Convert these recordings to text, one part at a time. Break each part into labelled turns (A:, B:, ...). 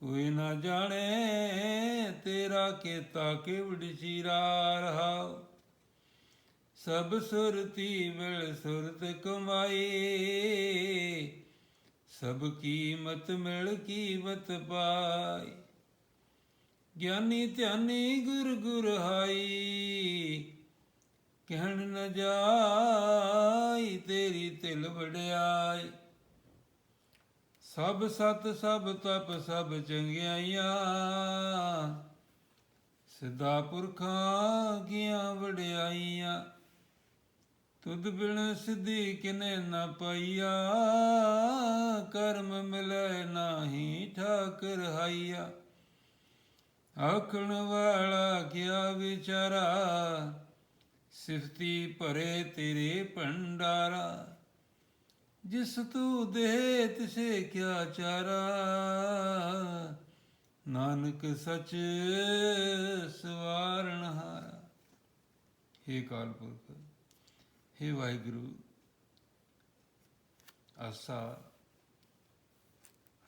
A: ਕੋਈ ਨਾ ਜਾਣੇ ਤੇਰਾ ਕੀਤਾ ਕਿਵੜ ਚੀਰਾ ਰਹਾ। ਸਭ ਸੁਰਤੀ ਮਿਲ ਸੁਰਤ ਕਮਾਈ। ਸਭ ਕੀਮਤ ਮਿਲ ਕੀਮਤ ਪਾਈ। ਗਿਆਨੀ ਧਿਆਨੀ ਗੁਰ ਗੁਰ ਹਾਈ। ਕਹਿਣ ਨ ਜਾਈ ਤੇਰੀ ਤਿਲ ਵਡਿਆਈ। ਸਭ ਸਤ, ਸਭ ਤਪ, ਸਭ ਚੰਗਿਆਈਆਂ। ਸਿੱਧਾ ਪੁਰਖਾਂ ਕੀਆਂ ਵਡਿਆਈਆਂ। ਤੁਧ ਬਿਨ ਸਿੱਧੀ ਕਿਨੇ ਨਾ ਪਈਆ। ਕਰਮ ਮਿਲੇ ਨਾਹੀ ਠਾਕਰ ਹਾਈਆ। ਆਖਣ ਵਾਲਾ ਕਿਆ ਵਿਚਾਰਾ? ਸਿਫਤੀ ਭਰੇ ਤੇਰੇ ਭੰਡਾਰਾ। ਜਿਸ ਤੂੰ ਦੇ ਤਿਸੇ ਕਿਆ ਚਾਰਾ? ਨਾਨਕ ਸਚ ਸਵਾਰਣ ਹਾਰਾ। ਹੇ ਕਾਲ ਪੁਰਖ, ਹੇ ਵਾਹਿਗੁਰੂ, ਆਸਾ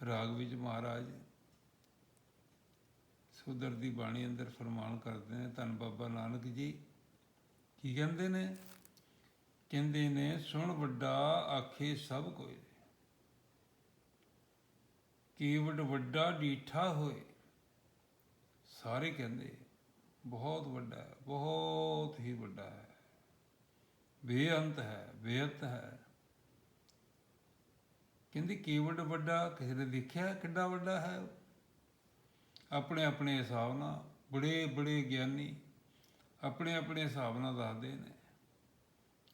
A: ਰਾਗ ਵਿੱਚ ਮਹਾਰਾਜ ਸੁਦਰ ਦੀ ਬਾਣੀ ਅੰਦਰ ਫਰਮਾਨ ਕਰਦੇ ਨੇ, ਧੰਨ ਬਾਬਾ ਨਾਨਕ ਜੀ। ਕੀ ਕਹਿੰਦੇ ਨੇ? ਕਹਿੰਦੇ ਨੇ, ਸੁਣ ਵੱਡਾ, ਆਖੇ ਸਭ ਕੋਈ ਕੀਵਡ ਵੱਡਾ ਡੀਠਾ ਹੋਏ ਸਾਰੇ ਕਹਿੰਦੇ, ਬਹੁਤ ਵੱਡਾ ਹੈ, ਬਹੁਤ ਹੀ ਵੱਡਾ ਹੈ। ਬੇਅੰਤ ਹੈ ਬੇਅੰਤ ਹੈ। ਕਹਿੰਦੀ ਕੀਵਡ ਵੱਡਾ, ਕਿਸੇ ਨੇ ਦੇਖਿਆ ਕਿੱਡਾ ਵੱਡਾ ਹੈ? ਉਹ? ਆਪਣੇ ਆਪਣੇ ਹਿਸਾਬ ਨਾਲ, ਬੜੇ ਬੜੇ ਗਿਆਨੀ ਆਪਣੇ ਆਪਣੇ ਹਿਸਾਬ ਨਾਲ ਦੱਸਦੇ ਨੇ।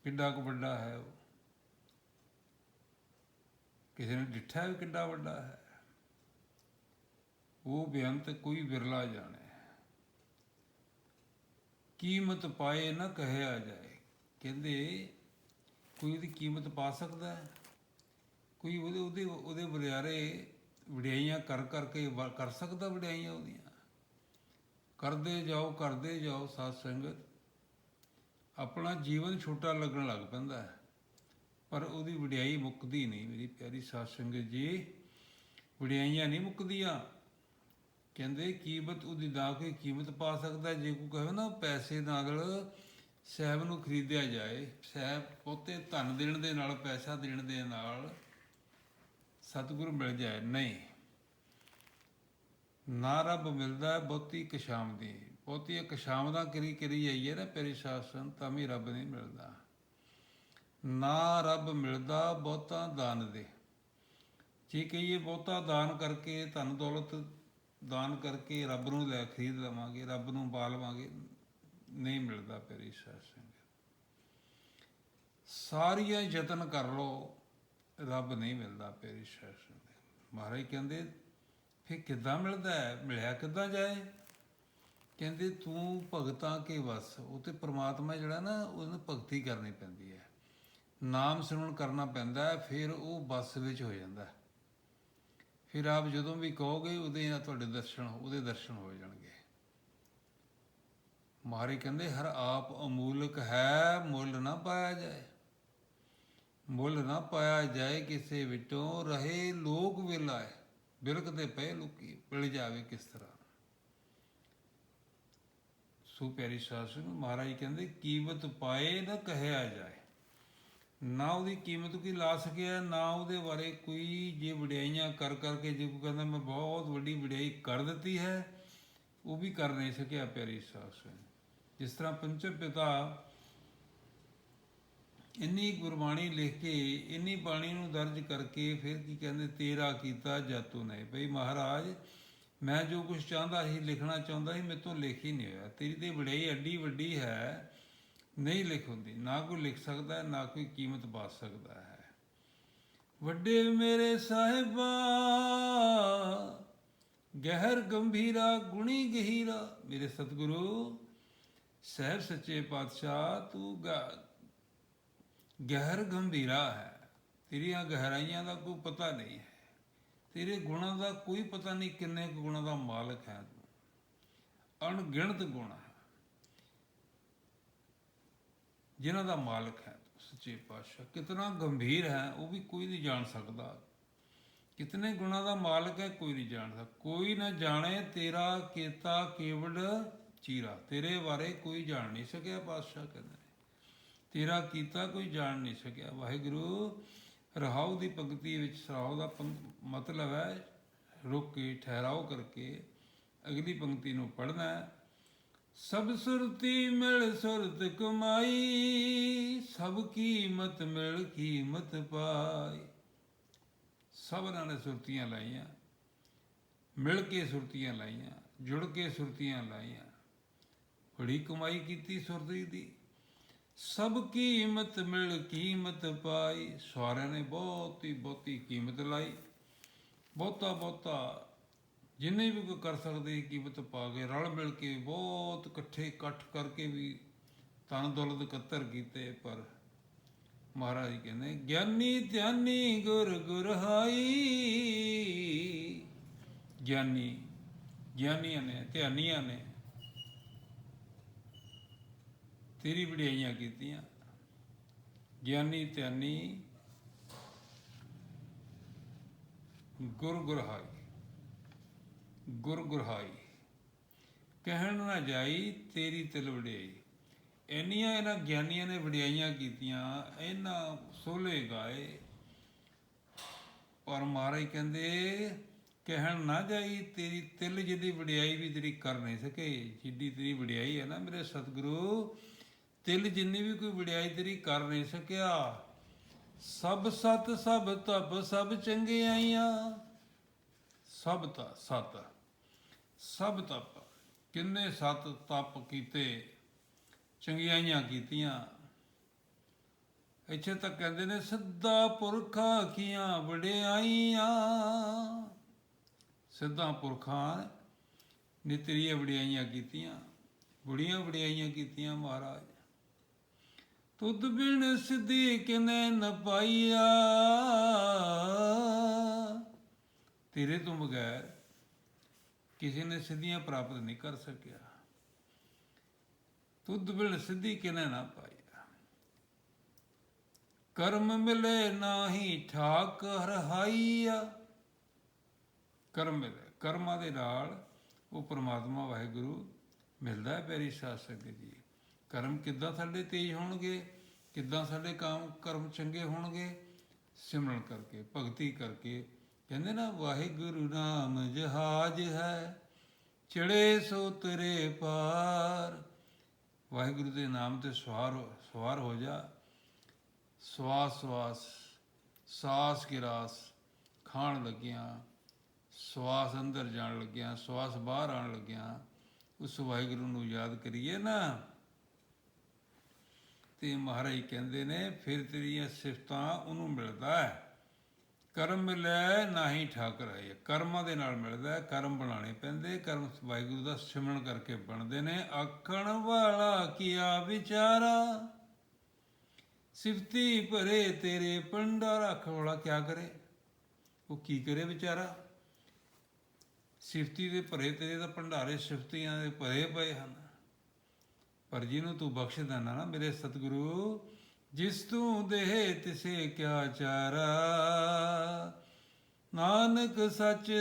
A: ਕਿੱਡਾ ਕੁ ਵੱਡਾ ਹੈ ਉਹ? ਕਿਸੇ ਨੇ ਡਿੱਠਾ ਵੀ ਕਿੱਡਾ ਵੱਡਾ ਹੈ? ਉਹ ਬੇਅੰਤ ਕੋਈ ਵਿਰਲਾ ਜਾਣੇ। ਕੀਮਤ ਪਾਏ ਨਾ ਕਹਿਆ ਜਾਏ। ਕਹਿੰਦੇ, ਕੋਈ ਉਹਦੀ ਕੀਮਤ ਪਾ ਸਕਦਾ ਹੈ? ਕੋਈ ਉਹਦੇ ਉਹਦੇ ਉਹਦੇ ਬਰਿਆਰੇ ਵਡਿਆਈਆਂ ਕਰ ਕਰਕੇ ਕਰ ਸਕਦਾ ਵਡਿਆਈਆਂ ਉਹਦੀਆਂ? ਕਰਦੇ ਜਾਓ ਕਰਦੇ ਜਾਓ, ਸਾਧ ਸੰਗਤ। ਆਪਣਾ ਜੀਵਨ ਛੋਟਾ ਲੱਗਣ ਲੱਗ ਪੈਂਦਾ ਹੈ। ਪਰ ਉਹਦੀ ਵਡਿਆਈ ਮੁੱਕਦੀ ਨਹੀਂ, ਮੇਰੀ ਪਿਆਰੀ ਸਾਧ ਸੰਗਤ ਜੀ। ਵਡਿਆਈਆਂ ਨਹੀਂ ਮੁੱਕਦੀਆਂ। ਕਹਿੰਦੇ, ਕੀਮਤ ਉਹਦੀ ਦਾ ਕੋਈ ਕੀਮਤ ਪਾ ਸਕਦਾ ਜੇ ਕੋਈ ਕਹੇ ਨਾ, ਪੈਸੇ ਨਾਲ ਸਹਿਬ ਨੂੰ ਖਰੀਦਿਆ ਜਾਏ, ਸਹਿਬ ਪੋਤੇ ਧਨ ਦੇਣ ਦੇ ਨਾਲ, ਪੈਸਾ ਦੇਣ ਦੇ ਨਾਲ ਸਤਿਗੁਰ ਮਿਲ ਜਾਏ, ਨਹੀਂ। ਨਾ ਰੱਬ ਮਿਲਦਾ, ਬਹੁਤੀ ਕਸ਼ਾਮ ਦੀ ਬਹੁਤੀ ਕਸ਼ਾਮ ਦਾ ਕਰੀ ਕਰੀ ਜਾਈਏ ਨਾ ਪੇਰੀ ਸ਼ਾਸਨ ਤਾਂ ਵੀ ਰੱਬ ਨਹੀਂ ਮਿਲਦਾ। ਨਾ ਰੱਬ ਮਿਲਦਾ, ਬਹੁਤਾ ਦਾਨ ਦੇ। ਜੇ ਕਹੀਏ ਬਹੁਤਾ ਦਾਨ ਕਰਕੇ ਧਨ ਦੌਲਤ ਦਾਨ ਕਰਕੇ ਰੱਬ ਨੂੰ ਲੈ ਖਰੀਦ ਲਵਾਂਗੇ, ਰੱਬ ਨੂੰ ਬਾਲਵਾਂਗੇ ਨਹੀਂ ਮਿਲਦਾ ਪੇਰੀ ਸ਼ਾਸਨ ਸਾਰੀਆਂ ਯਤਨ ਕਰ ਲੋ ਰੱਬ ਨਹੀਂ ਮਿਲਦਾ ਪੇਰੀ ਸ਼ਾਸਨ ਮਹਾਰਾਜ ਕਹਿੰਦੇ, ਫਿਰ ਕਿੱਦਾਂ ਮਿਲਦਾ ਹੈ? ਮਿਲਿਆ ਕਿੱਦਾਂ ਜਾਏ? ਕਹਿੰਦੇ ਤੂੰ ਭਗਤਾਂ ਕੇ ਵਸ। ਉਹ ਤੇ ਪ੍ਰਮਾਤਮਾ ਜਿਹੜਾ ਨਾ, ਉਹਨੂੰ ਭਗਤੀ ਕਰਨੀ ਪੈਂਦੀ ਹੈ। ਨਾਮ ਸਿਮਰਨ ਕਰਨਾ ਪੈਂਦਾ ਹੈ, ਫਿਰ ਉਹ ਬਸ ਵਿੱਚ ਹੋ ਜਾਂਦਾ ਹੈ। ਫਿਰ ਆਪ ਜਦੋਂ ਵੀ ਕਹੋਗੇ, ਉਹਦੇ ਨਾਲ ਤੁਹਾਡੇ ਦਰਸ਼ਨ, ਉਹਦੇ ਦਰਸ਼ਨ ਹੋ ਜਾਣਗੇ। ਮਹਾਰੇ ਕਹਿੰਦੇ, ਹਰ ਆਪ ਅਮੂਲਕ ਹੈ, ਮੁੱਲ ਨਾ ਪਾਇਆ ਜਾਏ। ਮੁੱਲ ਨਾ ਪਾਇਆ ਜਾਏ, ਕਿਸੇ ਵਿੱਚੋਂ ਰਹੇ ਲੋਕ ਵਿਲਾਏ ਬਿਰਕ ਦੇ ਪਏ ਲੋਕੀ ਮਿਲ ਜਾਵੇ ਕਿਸ ਤਰ੍ਹਾਂ। ਸੋ ਪਿਆਰੀ ਸਾਸੂ ਮਹਾਰਾਜ ਕਹਿੰਦੇ, ਕੀਮਤ ਪਾਏ ਨਾ ਕਹਿਆ ਜਾਏ। ਨਾ ਉਹਦੀ ਕੀਮਤ ਕੋਈ ਲਾ ਸਕਿਆ, ਨਾ ਉਹਦੇ ਬਾਰੇ ਕੋਈ ਜੇ ਵਡਿਆਈਆਂ ਕਰ ਕਰਕੇ ਜੇ ਕੋਈ ਕਹਿੰਦਾ, ਮੈਂ ਬਹੁਤ ਵੱਡੀ ਵਡਿਆਈ ਕਰ ਦਿੱਤੀ ਹੈ, ਉਹ ਵੀ ਕਰ ਨਹੀਂ ਸਕਿਆ, ਪਿਆਰੀ ਸਾਸੂ ਜਿਸ ਤਰ੍ਹਾਂ ਪੰਚਮ ਪਿਤਾ ਇੰਨੀ ਗੁਰਬਾਣੀ ਲਿਖ ਕੇ, ਇੰਨੀ ਬਾਣੀ ਨੂੰ ਦਰਜ ਕਰਕੇ ਫਿਰ ਕੀ ਕਹਿੰਦੇ, ਤੇਰਾ ਕੀਤਾ ਜਾਤੂ ਨਹੀਂ। ਭਈ ਮਹਾਰਾਜ ਮੈਂ ਜੋ ਕੁਝ ਚਾਹੁੰਦਾ ਸੀ, ਲਿਖਣਾ ਚਾਹੁੰਦਾ ਸੀ, ਮੇਰੇ ਤੋਂ ਲਿਖ ਹੀ ਨਹੀਂ ਹੋਇਆ। ਤੇਰੀ ਤੇ ਵਡਿਆਈ ਐਡੀ ਵੱਡੀ ਹੈ, ਨਹੀਂ ਲਿਖ ਹੁੰਦੀ। ਨਾ ਕੋਈ ਲਿਖ ਸਕਦਾ, ਨਾ ਕੋਈ ਕੀਮਤ ਪਾ ਸਕਦਾ ਹੈ। ਵੱਡੇ ਮੇਰੇ ਸਾਹਿਬਾ, ਗਹਿਰ ਗੰਭੀਰਾ, ਗੁਣੀ ਗਹੀਰਾ, ਮੇਰੇ ਸਤਿਗੁਰੂ, ਸਹਿਬ ਸੱਚੇ ਪਾਤਸ਼ਾਹ, ਤੂੰ ਗਹਿਰ ਗੰਭੀਰਾ ਹੈ। ਤੇਰੀਆਂ ਗਹਿਰਾਈਆਂ ਦਾ ਕੋਈ ਪਤਾ ਨਹੀਂ ਹੈ। ਤੇਰੇ ਗੁਣਾਂ ਦਾ ਕੋਈ ਪਤਾ ਨਹੀਂ ਕਿੰਨੇ ਗੁਣਾਂ ਦਾ ਮਾਲਕ ਹੈ ਤੂੰ। ਅਣਗਿਣਤ ਗੁਣ ਹੈ। ਜਿਨ੍ਹਾਂ ਦਾ ਮਾਲਕ ਹੈ ਸੱਚੇ ਪਾਤਸ਼ਾਹ। ਕਿਤਨਾ ਗੰਭੀਰ ਹੈ, ਉਹ ਵੀ ਕੋਈ ਨਹੀਂ ਜਾਣ ਸਕਦਾ। ਕਿਤਨੇ ਗੁਣਾਂ ਦਾ ਮਾਲਕ ਹੈ, ਕੋਈ ਨਹੀਂ ਜਾਣਦਾ ਕੋਈ ਨਾ ਜਾਣੇ ਤੇਰਾ ਕੀਤਾ ਕੇਵਡ ਚੀਰਾ। ਤੇਰੇ ਬਾਰੇ ਕੋਈ ਜਾਣ ਨਹੀਂ ਸਕਿਆ ਪਾਤਸ਼ਾਹ ਕਹਿੰਦੇ ਨੇ। ਤੇਰਾ ਕੀਤਾ ਕੋਈ ਜਾਣ ਨਹੀਂ ਸਕਿਆ। ਵਾਹਿਗੁਰੂ ਰਹਾਉ ਦੀ ਪੰਕਤੀ ਵਿੱਚ ਸਰਾਉ ਦਾ ਪੰਕ- ਮਤਲਬ ਹੈ ਰੁਕ ਕੇ, ਠਹਿਰਾਓ ਕਰਕੇ ਅਗਲੀ ਪੰਕਤੀ ਨੂੰ ਪੜ੍ਹਨਾ ਹੈ। ਸਭ ਸੁਰਤੀ ਮਿਲ ਸੁਰਤ ਕਮਾਈ, ਸਭ ਕੀਮਤ ਮਿਲ ਕੀਮਤ ਪਾਈ। ਸਭਨਾਂ ਨੇ ਸੁਰਤੀਆਂ ਲਾਈਆਂ, ਮਿਲ ਕੇ ਸੁਰਤੀਆਂ ਲਾਈਆਂ, ਜੁੜ ਕੇ ਸੁਰਤੀਆਂ ਲਾਈਆਂ। ਬੜੀ ਕਮਾਈ ਕੀਤੀ ਸੁਰਤੀ ਦੀ। ਸਭ ਕੀਮਤ ਮਿਲ ਕੀਮਤ ਪਾਈ। ਸਾਰਿਆਂ ਨੇ ਬਹੁਤੀ ਬਹੁਤੀ ਕੀਮਤ ਲਾਈ। ਬਹੁਤਾ ਬਹੁਤਾ ਜਿੰਨੇ ਵੀ ਕੋਈ ਕਰ ਸਕਦੇ ਕੀਮਤ ਪਾ ਕੇ ਰਲ ਮਿਲ ਕੇ ਬਹੁਤ ਇਕੱਠੇ ਇਕੱਠ ਕਰਕੇ ਵੀ ਤਨ ਦੌਲਤ ਇਕੱਤਰ ਕੀਤੇ। ਪਰ ਮਹਾਰਾਜ ਕਹਿੰਦੇ, ਗਿਆਨੀ ਧਿਆਨੀ ਗੁਰ ਗੁਰ ਗਿਆਨੀ, ਗਿਆਨੀਆਂ ਨੇ, ਧਿਆਨੀਆਂ ਨੇ। ਤੇਰੀ ਵਡਿਆਈਆਂ ਕੀਤੀਆਂ। ਗਿਆਨੀ ਧਿਆਨੀ, ਗੁਰ ਗੁਰਹਾਈ ਗੁਰ ਗੁਰਹਾਈ। ਕਹਿਣ ਨਾ ਜਾਈ, ਤੇਰੀ ਤਿਲ ਵਡਿਆਈ। ਇੰਨੀਆਂ ਇਹਨਾਂ ਗਿਆਨੀਆਂ ਨੇ ਵਡਿਆਈਆਂ ਕੀਤੀਆਂ, ਇਹਨਾਂ ਸੋਲੇ ਗਾਏ। ਪਰ ਮਹਾਰਾਜ ਕਹਿੰਦੇ, ਕਹਿਣ ਨਾ ਜਾਈ, ਤੇਰੀ ਤਿਲ ਜਿਹਦੀ ਵਡਿਆਈ ਵੀ ਤੇਰੀ ਕਰ ਨਹੀਂ ਸਕੇ, ਜਿੱਡੀ ਤੇਰੀ ਵਡਿਆਈ ਹੈ ਨਾ ਮੇਰੇ ਸਤਿਗੁਰੂ ਤਿਲ ਜਿੰਨੀ ਵੀ ਕੋਈ ਵਡਿਆਈ ਤੇਰੀ ਕਰ ਨਹੀਂ ਸਕਿਆ, ਸਭ ਸਤ, ਸਭ ਤਪ ਸਭ ਚੰਗਿਆਈਆਂ ਸਭ ਤਾ ਸਤ, ਸਭ ਤਪ ਕਿੰਨੇ ਸਤ ਤਪ ਕੀਤੇ ਚੰਗਿਆਈਆਂ ਕੀਤੀਆਂ। ਇੱਥੇ ਤੱਕ ਕਹਿੰਦੇ ਨੇ, ਸਿੱਧਾ ਪੁਰਖਾਂ ਕੀਆਂ ਵਡਿਆਈਆਂ। ਸਿੱਧਾ ਪੁਰਖਾਂ ਨੇ ਤੇਰੀਆਂ ਵਡਿਆਈਆਂ ਕੀਤੀਆਂ, ਬੁੜੀਆਂ ਵਡਿਆਈਆਂ ਕੀਤੀਆਂ ਮਹਾਰਾਜ। ਤੁਧ ਬਿਨ ਸਿੱਧੀ ਕਿਨੇ ਨ ਪਾਈਆ? ਤੇਰੇ ਤੋਂ ਬਗੈਰ ਕਿਸੇ ਨੇ ਸਿੱਧੀਆਂ ਪ੍ਰਾਪਤ ਨਹੀਂ ਕਰ ਸਕਿਆ। ਤੁਧ ਬਿਨ ਸਿੱਧੀ ਕਿਨੇ ਨਾ ਪਾਈ ਕਰਮ ਮਿਲੇ ਨਾਹੀ ਠਾਕ ਰਹਾਈਆ ਕਰਮ ਮਿਲੇ, ਕਰਮਾਂ ਦੇ ਨਾਲ ਉਹ ਪ੍ਰਮਾਤਮਾ ਵਾਹਿਗੁਰੂ ਮਿਲਦਾ ਹੈ ਪੈਰੀ ਸਾਧ ਸੰਗਤ ਜੀ। ਕਰਮ ਕਿੱਦਾਂ ਸਾਡੇ ਤੇਜ਼ ਹੋਣਗੇ? ਕਿੱਦਾਂ ਸਾਡੇ ਕੰਮ ਕਰਮ ਚੰਗੇ ਹੋਣਗੇ? ਸਿਮਰਨ ਕਰਕੇ, ਭਗਤੀ ਕਰਕੇ। ਕਹਿੰਦੇ ਨਾ, ਵਾਹਿਗੁਰੂ ਨਾਮ ਜਹਾਜ ਹੈ ਚੜੇ ਸੋ ਤੇਰੇ ਪਾਰ। ਵਾਹਿਗੁਰੂ ਦੇ ਨਾਮ ਤੇ ਸਵਾਰ ਹੋ- ਸਵਾਰ ਹੋ ਜਾ। ਸਵਾਸ ਸਵਾਸ, ਸਾਸ ਗਿਰਾਸ ਖਾਣ ਲੱਗਿਆਂ, ਸਵਾਸ ਅੰਦਰ ਜਾਣ ਲੱਗਿਆਂ, ਸਵਾਸ ਬਾਹਰ ਆਉਣ ਲੱਗਿਆਂ, ਉਸ ਵਾਹਿਗੁਰੂ ਨੂੰ ਯਾਦ ਕਰੀਏ ਨਾ। ਤੇ ਮਹਾਰਾਜ ਕਹਿੰਦੇ ਨੇ, ਫਿਰ ਤੇਰੀਆਂ ਸਿਫਤਾਂ ਉਹਨੂੰ ਮਿਲਦਾ ਹੈ। ਕਰਮ ਮਿਲੇ, ਨਾਹੀ ਠਾਕਰ ਹੈ। ਕਰਮਾਂ ਦੇ ਨਾਲ ਮਿਲਦਾ ਕਰਮ ਬਣਾਉਣੇ ਪੈਂਦੇ, ਕਰਮ ਵਾਹਿਗੁਰੂ ਦਾ ਸਿਮਰਨ ਕਰਕੇ ਬਣਦੇ ਨੇ। ਆਖਣ ਵਾਲਾ ਕੀਆ ਵਿਚਾਰਾ? ਸਿਫਤੀ ਭਰੇ ਤੇਰੇ ਪੰਡਾਰਾ ਆਖਣ ਵਾਲਾ ਕਿਆ ਕਰੇ? ਉਹ ਕੀ ਕਰੇ ਵਿਚਾਰਾ? ਸਿਫਤੀ ਦੇ ਭਰੇ ਤੇਰੇ ਤਾਂ ਭੰਡਾਰੇ ਸਿਫਤੀਆਂ ਦੇ ਭਰੇ ਪਏ ਹਨ। ਪਰ ਜਿਹਨੂੰ ਤੂੰ ਬਖਸ਼ ਦੇਣਾ ਨਾ, ਮੇਰੇ ਸਤਿਗੁਰੂ, ਜਿਸ ਤੂੰ ਦੇਹ ਤਿਸੇ ਕਿਆ ਚਾਰਾ? ਨਾਨਕ ਸੱਚ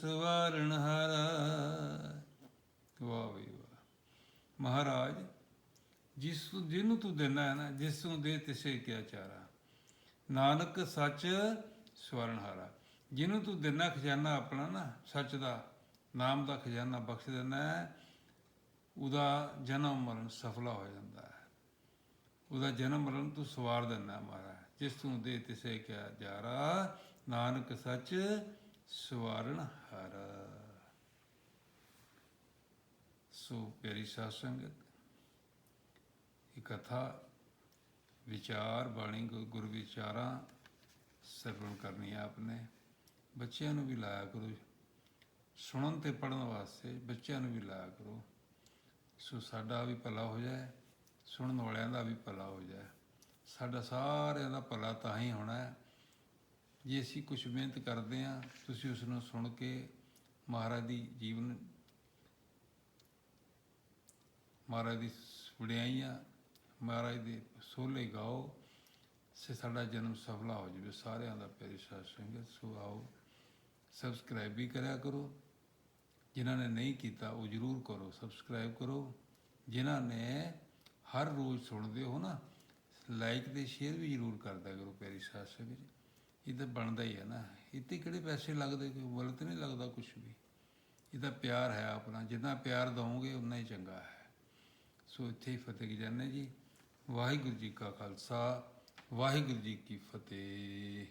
A: ਸਵਾਰਣ ਹਾਰਾ। ਵਾਹ ਵੀ ਵਾਹ। ਮਹਾਰਾਜ, ਜਿਸ ਜਿਹਨੂੰ ਤੂੰ ਦੇਣਾ ਹੈ ਨਾ, ਜਿਸ ਨੂੰ ਦੇ ਤਿਸੇ ਕਿਆ ਚਾਰਾ? ਨਾਨਕ ਸੱਚ ਸਵਰਨ ਹਾਰਾ। ਜਿਹਨੂੰ ਤੂੰ ਦੇਣਾ ਖਜ਼ਾਨਾ ਆਪਣਾ ਨਾ, ਸੱਚ ਦਾ ਨਾਮ ਦਾ ਖਜ਼ਾਨਾ ਬਖਸ਼ ਦੇਣਾ ਹੈ ਉਹਦਾ ਜਨਮ ਮਰਨ ਸਫਲਾ ਹੋ ਜਾਂਦਾ ਹੈ। ਉਹਦਾ ਜਨਮ ਮਰਨ ਤੂੰ ਸਵਾਰ ਦਿੰਦਾ ਮਾਰਾ ਜਿਸ ਤੂੰ ਦੇ ਤਿਸੇ ਕਿਆ ਜਾਰਾ, ਨਾਨਕ ਸੱਚ ਸਵਾਰਨ ਹਰ। ਸੋ ਪਿਆਰੀ ਸਾਧ ਸੰਗਤ, ਇਹ ਕਥਾ ਵਿਚਾਰ ਬਾਣੀ ਗੁਰ ਵਿਚਾਰਾਂ ਸਰਵਣ ਕਰਨੀ ਹੈ ਆਪਨੇ। ਬੱਚਿਆਂ ਨੂੰ ਵੀ ਲਾਇਆ ਕਰੋ। ਸੁਣਨ ਤੇ ਪੜਨ ਵਾਸਤੇ ਬੱਚਿਆਂ ਨੂੰ ਵੀ ਲਾਇਆ ਕਰੋ। ਸੋ ਸਾਡਾ ਵੀ ਭਲਾ ਹੋ ਜਾਏ, ਸੁਣਨ ਵਾਲਿਆਂ ਦਾ ਵੀ ਭਲਾ ਹੋ ਜਾਏ। ਸਾਡਾ ਸਾਰਿਆਂ ਦਾ ਭਲਾ ਤਾਂ ਹੀ ਹੋਣਾ ਹੈ। ਜੇ ਅਸੀਂ ਕੁਝ ਮਿਹਨਤ ਕਰਦੇ ਹਾਂ, ਤੁਸੀਂ ਉਸ ਨੂੰ ਸੁਣ ਕੇ ਮਹਾਰਾਜ ਦੀ ਜੀਵਨ, ਮਹਾਰਾਜ ਦੀ ਵਡਿਆਈਆਂ, ਮਹਾਰਾਜ ਦੇ ਸੋਲੇ ਗਾਓ, ਸੇ ਸਾਡਾ ਜਨਮ ਸਫਲਾ ਹੋ ਜਾਵੇ। ਸਾਰਿਆਂ ਦਾ ਪਿਆਰੀ ਸਾਧ ਸੰਗਤ ਸੋ ਆਓ ਸਬਸਕ੍ਰਾਈਬ ਵੀ ਕਰਿਆ ਕਰੋ। ਜਿਨ੍ਹਾਂ ਨੇ ਨਹੀਂ ਕੀਤਾ, ਉਹ ਜਰੂਰ ਕਰੋ ਸਬਸਕ੍ਰਾਈਬ ਕਰੋ। ਜਿਨ੍ਹਾਂ ਨੇ ਹਰ ਰੋਜ਼ ਸੁਣਦੇ ਹੋ ਨਾ ਲਾਈਕ ਤੇ ਸ਼ੇਅਰ ਵੀ ਜਰੂਰ ਕਰਦਾ ਕਰੋ, ਪਿਆਰੀ ਸਾਧ ਸੰਗਤ ਇਹ ਤਾਂ ਬਣਦਾ ਹੀ ਹੈ ਨਾ। ਇੱਥੇ ਕਿਹੜੇ ਪੈਸੇ ਲੱਗਦੇ, ਕੋਈ ਮੁੱਲ ਨਹੀਂ ਲੱਗਦਾ ਕੁਝ ਵੀ। ਇਹ ਤਾਂ ਪਿਆਰ ਹੈ ਆਪਣਾ। ਜਿੰਨਾ ਪਿਆਰ ਦਵੋਗੇ, ਉਨਾ ਹੀ ਚੰਗਾ ਹੈ। ਸੋ ਇੱਥੇ ਹੀ ਫਤਿਹ ਕੀ ਜਾਂਦੇ ਜੀ? ਵਾਹਿਗੁਰੂ ਜੀ ਕਾ ਖਾਲਸਾ, ਵਾਹਿਗੁਰੂ ਜੀ ਕੀ ਫਤਿਹ।